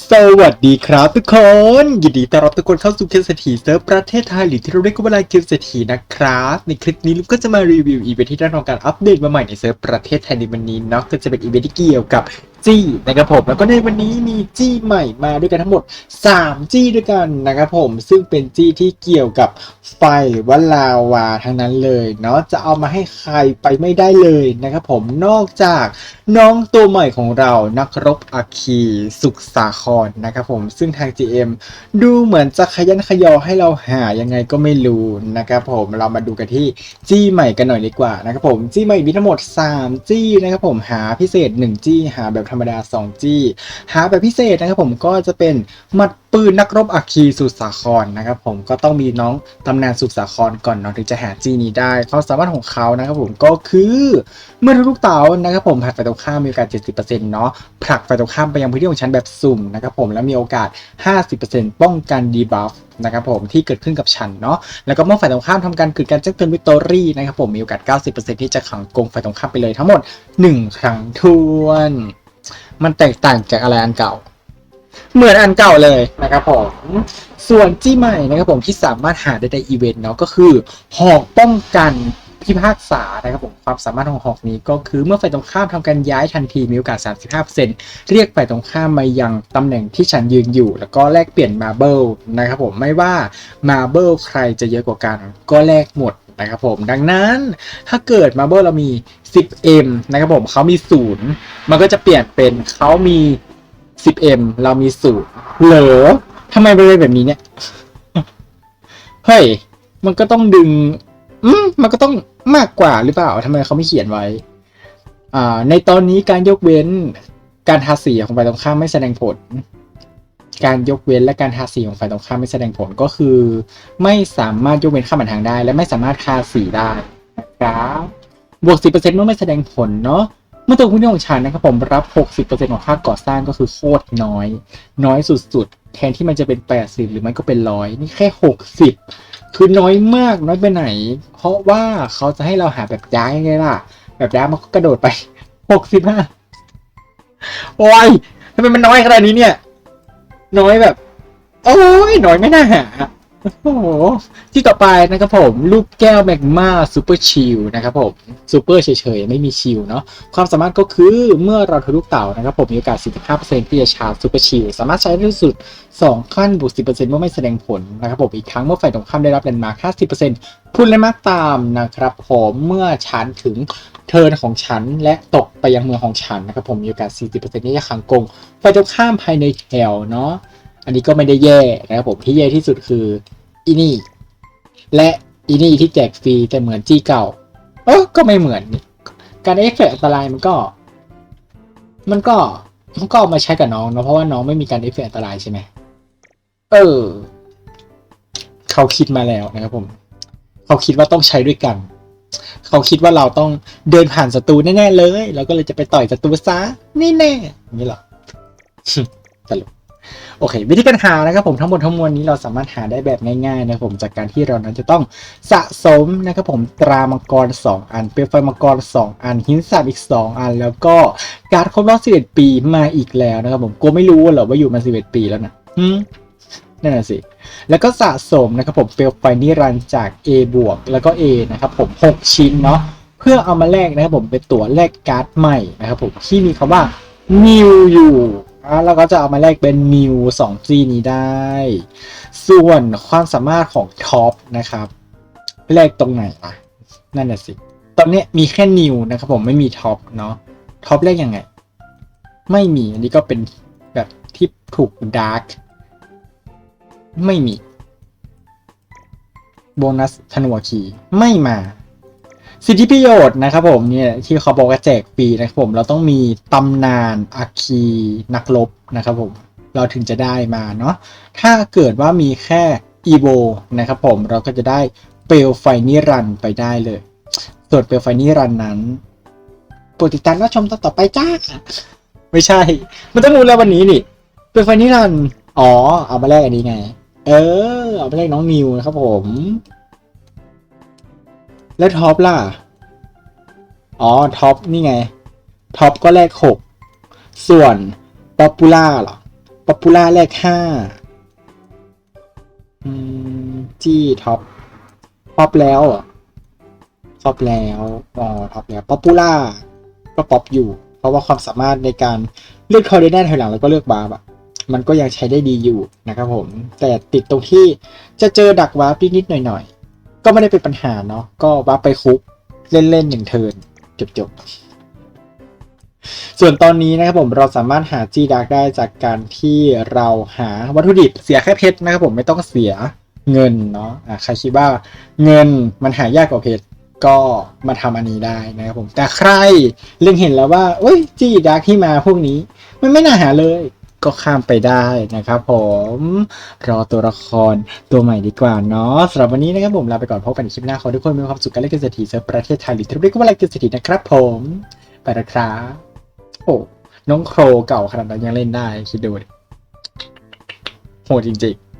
สวัสดีครับทุกคน ยินดีต้อนรับทุกคนเข้าสู่เคียวเศรษฐีเซิร์ฟประเทศไทยหรือที่เราเรียกกันว่าลน์เคียวเศรษฐีนะครับ ในคลิปนี้ลูกก็จะมารีวิวอีเวนท์ที่ได้ทำการอัปเดตมาใหม่ในเซิร์ฟประเทศไทยในวันนี้เนาะก็จะเป็นอีเวนท์ที่เกี่ยวกับ จี้นะครับผมแล้วก็ในวันนี้มีจี้ใหม่มาด้วยกันทั้งหมด 3 จี้ด้วยกันนะครับผมซึ่งเป็นจี้ที่เกี่ยวกับไฟวัลาวาทั้งนั้นเลยเนาะจะเอามาให้ใครไปไม่ได้เลยนะครับผมนอกจากน้องตัวใหม่ของเรานักรบอาคีสุขสาครนะครับผมซึ่งทาง GM ดูเหมือนจะขยันขยอให้เราหายังไงก็ไม่รู้นะครับผมเรามาดูกันที่จี้ใหม่กันหน่อยดีกว่านะครับผมจี้ใหม่มีทั้งหมด 3 จี้นะครับผมหาพิเศษ 1 จี้หาแบบธรรมดา 2 จี้ หาแบบพิเศษนะครับผมก็จะเป็นหมัดปืนนักรบอาคีสุสาครนะครับผมก็ต้องมีน้องตำนานสุสาครก่อนเนาะถึงจะหาจี้นี้ได้ความสามารถของเขานะครับผมก็คือเมื่อทุกๆเต๋านะครับผมผลักฝ่ายตรงข้ามมีโอกาส 70%เนาะผลักฝ่ายตรงข้ามไปยังพื้นที่ของฉันแบบสุ่มนะครับผมแล้วมีโอกาส 50%ป้องกันดีบัฟนะครับผมที่เกิดขึ้นกับฉันเนาะแล้วก็เมื่อฝ่ายตรงข้ามทำการเกิดการแจ้งเตือนวิตอรี่นะครับผมมีโอกาส 90%ที่จะขังกงฝ่ายตรงข้ามไปเลยทั้งหมด 1 ครั้งทวน มันแตกต่างจากอะไรอันเก่า เหมือนอันเก่าเลยนะครับผมส่วนจี้ใหม่นะครับผมที่สามารถหาได้ในอีเวนต์เนาะก็คือหอกป้องกันพิพากษานะครับผมความสามารถของหอกนี้ก็คือเมื่อฝ่ายตรงข้ามทำการย้ายทันทีมีโอกาส 35%เรียกฝ่ายตรงข้ามมายังตำแหน่งที่ฉันยืนอยู่ แล้วก็แลกเปลี่ยนมาเบิลนะครับผมไม่ว่ามาเบิลใครจะเยอะกว่ากัน ก็แลกหมด นะครับผมดังนั้นถ้าเกิดมาเบิลเรามี 10M นะครับผมเขามีศูนย์มันก็จะเปลี่ยนเป็นเขามี 10M เรามีศูนย์เหรอทำไมเป็นแบบนี้เนี่ย เฮ้ย มันก็ต้องดึง อืมมันก็ต้องมากกว่าหรือเปล่าทำไมเขาไม่เขียนไว้ อ่า ในตอนนี้การยกเว้นการทาสีของฝ่ายตรงข้ามไม่แสดงผล การยกเว้นและการทาสีของฝ่ายตรงข้ามไม่แสดงผลก็คือ ไม่สามารถยกเว้นข้ามผ่านทางได้ และไม่สามารถทาสีได้นะครับบวก 10%เมื่อไม่แสดงผลเนาะเมื่อตัวผู้นี้ของฉันนะครับผมรับ 60%ของค่าก่อสร้างก็คือโคตรน้อย น้อยสุดๆ แทนที่มันจะเป็น 80 หรือมันก็เป็นร้อยนี่แค่ 60 คือน้อยมากน้อยไปไหน เพราะว่าเขาจะให้เราหาแบบย้ายไงล่ะ แบบย้ายมันก็กระโดดไป 65โอ้ยทำไมมันน้อยขนาดนี้เนี่ย น้อยแบบ โอ้ยน้อยไม่น่าหา โอ้โหที่ต่อไปนะครับผมลูกแก้วแมกมาซูเปอร์ชิลนะครับผมซูเปอร์เฉยๆ ไม่มีชิลเนาะความสามารถก็คือเมื่อเราทะลุเต่านะครับผมมีโอกาส 45%ที่จะชาร์จซูเปอร์ชิลสามารถใช้ได้ที่สุด 2 ขั้นบวก 10%เมื่อไม่แสดงผลนะครับผมอีกครั้งเมื่อฝ่ายตรงข้ามได้รับแลนด์มาร์ค50%พูดแลนด์มาร์คตามนะครับผมเมื่อฉันถึงเทิร์นของฉันและตกไปยังเมืองของฉันนะครับผมมีโอกาส 40%ที่จะขังกงฝ่ายตรงข้ามภายในแถวเนาะ อันนี้ก็ไม่ได้แย่นะครับผมที่แย่ที่สุดคืออีนี่ และอีนี่ที่แจกฟรีแต่เหมือนจี้เก่า เออก็ไม่เหมือน การเอฟเฟกอันตรายมันก็ มันก็มันก็เอามาใช้กับน้องเนอะเพราะว่าน้องไม่มีการเอฟเฟกอันตรายใช่ไหมเออ เขาคิดมาแล้วนะครับผม เขาคิดว่าต้องใช้ด้วยกัน เขาคิดว่าเราต้องเดินผ่านศัตรูแน่ๆเลยเราก็เลยจะไปต่อยศัตรูซะนี่แน่อย่างนี้หรอตลก โอเค วิธีการหานะครับผมทั้งหมดทั้งมวลนี้เราสามารถหาได้แบบง่ายๆนะผมจากการที่เรานั้นจะต้องสะสมนะครับผมตรามังกร 2 อัน เปลวไฟมังกร 2 อันหินสาบอีก 2 อัน แล้วก็การดครบรอบ11 ปีมาอีกแล้วนะครับผมกูไม่รู้เหรอว่าอยู่มา 11 ปีแล้วนะหืมนั่นน่ะสิ แล้วก็สะสมนะครับผมเปลวไฟนิรันจาก A บวกแล้วก็ A นะครับผม 6 ชิ้นเนาะเพื่อเอามาแลกนะครับผมเป็นตั๋วแลกการ์ดใหม่นะครับผมที่มีคำว่า New อยู่ แล้วก็จะเอามาแลกเป็น New 2 G นี้ได้ ส่วนความสามารถของท็อปนะครับแลกตรงไหนอะ นั่นน่ะสิ ตอนนี้มีแค่ New นะครับผมไม่มีท็อปเนาะท็อปแลกยังไง ไม่มีอันนี้ก็เป็นแบบที่ถูกดาร์กไม่มี โบนัสธนวคีไม่มา สิทธิประโยชน์นะครับผมเนี่ยที่เขาบอกว่าแจกฟรีนะครับผมเราต้องมีตำนานอาคีนักรบนะครับผมเราถึงจะได้มาเนาะถ้าเกิดว่ามีแค่อีโวนะครับผมเราก็จะได้เปลวไฟนิรันต์ไปได้เลย ส่วนเปลวไฟนิรันต์นั้นโปรดติดตามรับชมตอนต่อไปจ้า ไม่ใช่ มันต้องรู้แล้ววันนี้นี่เปลวไฟนิรันต์อ๋อเอามาแลกอันนี้ไง เออ เอาไปแลกน้องนิวนะครับผม แล้วท็อปล่ะ อ๋อ ท็อปนี่ไง ท็อปก็แลกหก ส่วนป๊อปปูล่าเหรอป๊อปปูล่าแรกห้าอืมจี้ท็อปป๊อปแล้วเหรอท็อปแล้วอ๋อท็อปแล้วป๊อปปูล่าก็ป๊อปอยู่ เพราะว่าความสามารถในการเลือกคอร์ดิเนตถอยหลังแล้วก็เลือกบาร์อะมันก็ยังใช้ได้ดีอยู่นะครับผม แต่ติดตรงที่จะเจอดักวาร์ปนิดๆหน่อย ก็ไม่ได้เป็นปัญหาเนาะก็วาร์ปไปคุกเล่นๆหนึ่งเทินจบๆ ส่วนตอนนี้นะครับผมเราสามารถหาจีดักได้จากการที่เราหาวัตถุดิบเสียแค่เพชรนะครับผมไม่ต้องเสียเงินเนาะอะใครคิดว่าเงินมันหายากกว่าเพชรก็มาทำอันนี้ได้นะครับผมแต่ใครเล็งเห็นแล้วว่าเอ้ยจีดักที่มาพวกนี้ มันไม่น่าหาเลย ก็ข้ามไปได้นะครับผมรอตัวละครตัวใหม่ดีกว่าเนาะสำหรับวันนี้นะครับผมลาไปก่อนพบกันในคลิปหน้าขอทุกคนมีความสุขกันเล่นเกษตรทีเซิร์ฟประเทศไทยหรือที่เรียกว่าอะไรเกษตรทีนะครับผมไปละครับโอ้น้องโครเก่าขนาดนั้นยังเล่นได้คิดดูดิโหดจริงๆ